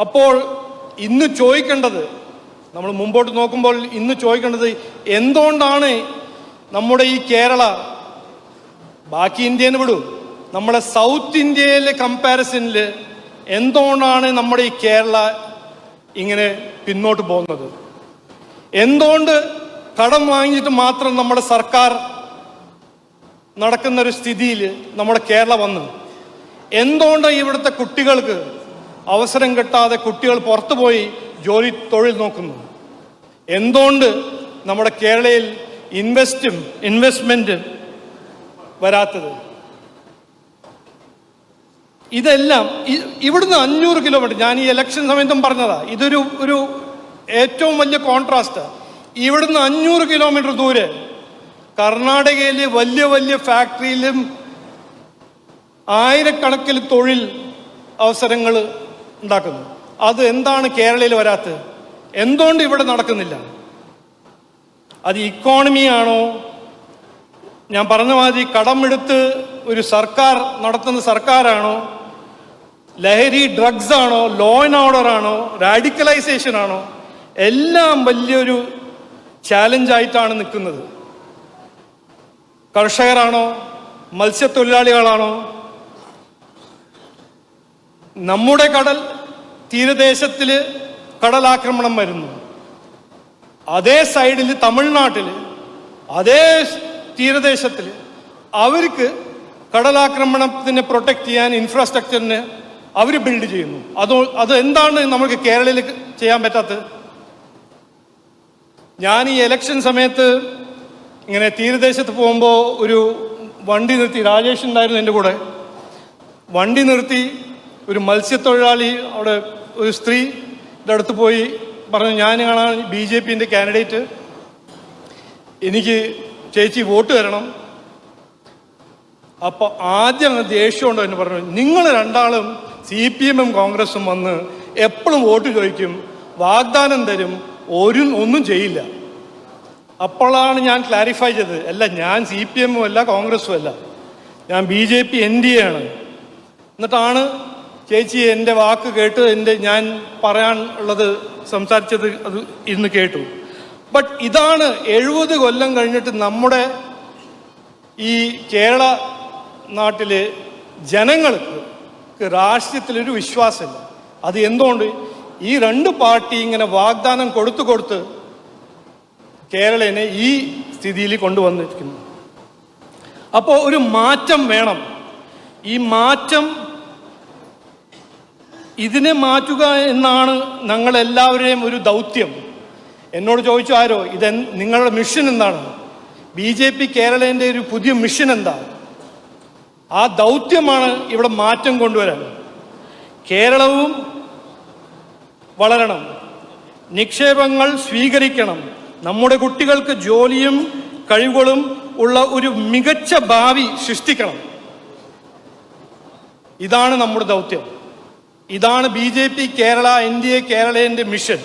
അപ്പോൾ ഇന്ന് ചോദിക്കേണ്ടത് നമ്മൾ മുമ്പോട്ട് നോക്കുമ്പോൾ ഇന്ന് ചോദിക്കേണ്ടത് എന്തുകൊണ്ടാണ് നമ്മുടെ ഈ കേരള ബാക്കി ഇന്ത്യനെ വിടൂ നമ്മുടെ സൗത്ത് ഇന്ത്യയിലെ കമ്പാരിസണിൽ എന്തുകൊണ്ടാണ് നമ്മുടെ ഈ കേരള ഇങ്ങനെ പിന്നോട്ട് പോകുന്നത്? എന്തുകൊണ്ട് കടം വാങ്ങിയിട്ട് മാത്രം നമ്മുടെ സർക്കാർ നടക്കുന്ന ഒരു സ്ഥിതിയിൽ നമ്മുടെ കേരള വന്ന്? എന്തുകൊണ്ട് ഇവിടുത്തെ കുട്ടികൾക്ക് അവസരം കിട്ടാതെ കുട്ടികൾ പുറത്തുപോയി ജോലി തൊഴിൽ നോക്കുന്നു. എന്തുകൊണ്ട് നമ്മുടെ കേരളയിൽ ഇൻവെസ്റ്റും ഇൻവെസ്റ്റ്മെന്റ് വരാത്തത്? ഇതെല്ലാം ഇവിടുന്ന് അഞ്ഞൂറ് കിലോമീറ്റർ ഞാൻ ഈ ഇലക്ഷൻ സമയത്തും പറഞ്ഞതാ. ഇതൊരു ഒരു ഏറ്റവും വലിയ കോൺട്രാസ്റ്റ് ഇവിടുന്ന് അഞ്ഞൂറ് കിലോമീറ്റർ ദൂരെ കർണാടകയിലെ വലിയ വലിയ ഫാക്ടറിയിലും ആയിരക്കണക്കിൽ തൊഴിൽ അവസരങ്ങൾ ഉണ്ടാക്കുന്നു. അത് എന്താണ് കേരളയിൽ വരാത്തത്? എന്തുകൊണ്ട് ഇവിടെ നടക്കുന്നില്ല? അത് ഇക്കോണമിയാണോ ഞാൻ പറഞ്ഞ മാതിരി കടമെടുത്ത് ഒരു സർക്കാർ നടത്തുന്ന സർക്കാരാണോ? ലഹരി ഡ്രഗ്സ് ആണോ? ലോ ആൻഡ് ഓർഡർ ആണോ? റാഡിക്കലൈസേഷൻ ആണോ? എല്ലാം വലിയൊരു ചാലഞ്ചായിട്ടാണ് നിൽക്കുന്നത്. കർഷകരാണോ? മത്സ്യത്തൊഴിലാളികളാണോ? നമ്മുടെ കടൽ തീരദേശത്തിൽ കടലാക്രമണം വരുന്നു. അതേ സൈഡിൽ തമിഴ്നാട്ടിൽ അതേ തീരദേശത്തിൽ അവർക്ക് കടലാക്രമണത്തിന് പ്രൊട്ടക്ട് ചെയ്യാൻ ഇൻഫ്രാസ്ട്രക്ചറിന് അവർ ബിൽഡ് ചെയ്യുന്നു. അത് അത് എന്താണ് നമുക്ക് കേരളയിൽ ചെയ്യാൻ പറ്റാത്തത്? ഞാൻ ഈ എലക്ഷൻ സമയത്ത് ഇങ്ങനെ തീരദേശത്ത് പോകുമ്പോൾ ഒരു വണ്ടി നിർത്തി രാജേഷ് ഉണ്ടായിരുന്നു എന്റെ കൂടെ. വണ്ടി നിർത്തി ഒരു മത്സ്യത്തൊഴിലാളി അവിടെ ഒരു സ്ത്രീയുടെ അടുത്ത് പോയി പറഞ്ഞു ഞാനാണ് ബി ജെ പിന്റെ കാൻഡിഡേറ്റ്. എനിക്ക് ചേച്ചി വോട്ട് തരണം. അപ്പോൾ ആദ്യം ദേഷ്യമുണ്ടോ എന്ന് പറഞ്ഞു. നിങ്ങൾ രണ്ടാളും സി പി എമ്മും കോൺഗ്രസും വന്ന് എപ്പോഴും വോട്ട് ചോദിക്കും. വാഗ്ദാനം തരും. ഒരു ഒന്നും ചെയ്യില്ല. അപ്പോഴാണ് ഞാൻ ക്ലാരിഫൈ ചെയ്തത്. അല്ല ഞാൻ സി പി എമ്മും അല്ല കോൺഗ്രസും അല്ല. ഞാൻ B J P N D A ആണ്. എന്നിട്ടാണ് ചേച്ചി എന്റെ വാക്ക് കേട്ട് എന്റെ ഞാൻ പറയാൻ ഉള്ളത് സംസാരിച്ചത് അത് ഇന്ന് കേട്ടു. ബട്ട് ഇതാണ് എഴുപത് കൊല്ലം കഴിഞ്ഞിട്ട് നമ്മുടെ ഈ കേരള നാട്ടിലെ ജനങ്ങൾക്ക് രാഷ്ട്രീയത്തിലൊരു വിശ്വാസമില്ല. അത് എന്തുകൊണ്ട്? ഈ രണ്ട് പാർട്ടി ഇങ്ങനെ വാഗ്ദാനം കൊടുത്തു കൊടുത്ത് കേരളനെ ഈ സ്ഥിതിയിൽ കൊണ്ടുവന്നിരിക്കുന്നു. അപ്പോൾ ഒരു മാറ്റം വേണം. ഈ മാറ്റം ഇതിനെ മാറ്റുക എന്നാണ് ഞങ്ങളെല്ലാവരെയും ഒരു ദൗത്യം. എന്നോട് ചോദിച്ചു ആരോ ഇത് നിങ്ങളുടെ മിഷൻ എന്താണ്? ബി ജെ പി കേരളേന്റെ ഒരു പുതിയ മിഷൻ എന്താ? ആ ദൗത്യമാണ് ഇവിടെ മാറ്റം കൊണ്ടുവരാൻ. കേരളവും വളരണം. നിക്ഷേപങ്ങൾ സ്വീകരിക്കണം. നമ്മുടെ കുട്ടികൾക്ക് ജോലിയും കഴിവുകളും ഉള്ള ഒരു മികച്ച ഭാവി സൃഷ്ടിക്കണം. ഇതാണ് നമ്മുടെ ദൗത്യം. ഇതാണ് B J P Kerala N D A mission.